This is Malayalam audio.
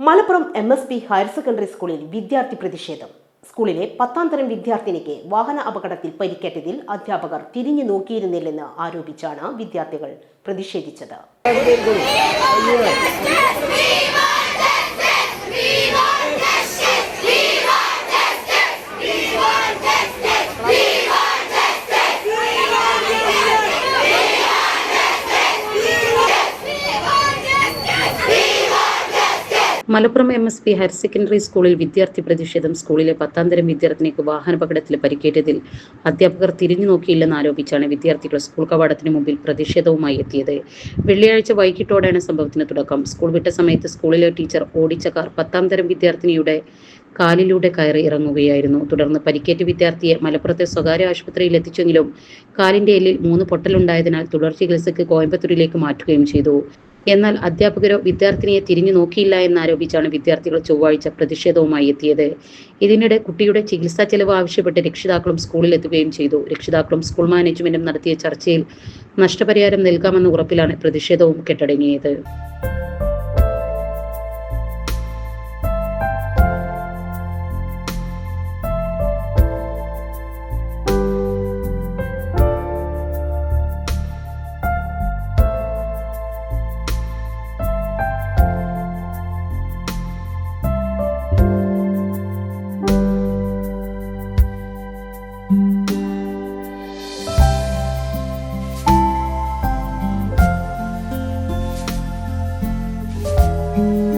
Malappuram M S P higher secondary സ്കൂളിൽ വിദ്യാർത്ഥി പ്രതിഷേധം സ്കൂളിലെ പത്താം തരം വിദ്യാർത്ഥിനിക്ക് വാഹന അപകടത്തിൽ പരിക്കേറ്റതിൽ അധ്യാപകർ തിരിഞ്ഞു നോക്കിയിരുന്നില്ലെന്ന് ആരോപിച്ചാണ് വിദ്യാർത്ഥികൾ പ്രതിഷേധിച്ചത് Malappuram M S P higher secondary സ്കൂളിൽ വിദ്യാർത്ഥി പ്രതിഷേധം സ്കൂളിലെ പത്താം തരം വിദ്യാർത്ഥിനിക്ക് വാഹനപകടത്തിൽ പരിക്കേറ്റതിൽ അധ്യാപകർ തിരിഞ്ഞു നോക്കിയില്ലെന്ന് ആരോപിച്ചാണ് വിദ്യാർത്ഥികൾ സ്കൂൾ കവാടത്തിന് മുമ്പിൽ പ്രതിഷേധവുമായി എത്തിയത്. വെള്ളിയാഴ്ച വൈകിട്ടോടെയാണ് സംഭവത്തിന് തുടക്കം. സ്കൂൾ വിട്ട സമയത്ത് സ്കൂളിലെ ടീച്ചർ ഓടിച്ച കാർ പത്താം തരം വിദ്യാർത്ഥിനിയുടെ കാലിലൂടെ കയറി ഇറങ്ങുകയായിരുന്നു. തുടർന്ന് പരിക്കേറ്റ വിദ്യാർത്ഥിയെ മലപ്പുറത്തെ സ്വകാര്യ ആശുപത്രിയിൽ എത്തിച്ചെങ്കിലും കാലിന്റെ എല്ലിൽ മൂന്ന് പൊട്ടലുണ്ടായതിനാൽ തുടർ ചികിത്സയ്ക്ക് കോയമ്പത്തൂരിലേക്ക് മാറ്റുകയും ചെയ്തു. എന്നാൽ അധ്യാപകരോ വിദ്യാർത്ഥിനിയെ തിരിഞ്ഞു നോക്കിയില്ല എന്നാരോപിച്ചാണ് വിദ്യാർത്ഥികൾ ചൊവ്വാഴ്ച പ്രതിഷേധവുമായി എത്തിയത്. ഇതിനിടെ കുട്ടിയുടെ ചികിത്സാ ചെലവ് ആവശ്യപ്പെട്ട് രക്ഷിതാക്കളും സ്കൂളിൽ എത്തുകയും ചെയ്തു. രക്ഷിതാക്കളും സ്കൂൾ മാനേജ്മെന്റും നടത്തിയ ചർച്ചയിൽ നഷ്ടപരിഹാരം നൽകാമെന്ന ഉറപ്പിലാണ് പ്രതിഷേധവും കെട്ടടങ്ങിയത്. thank you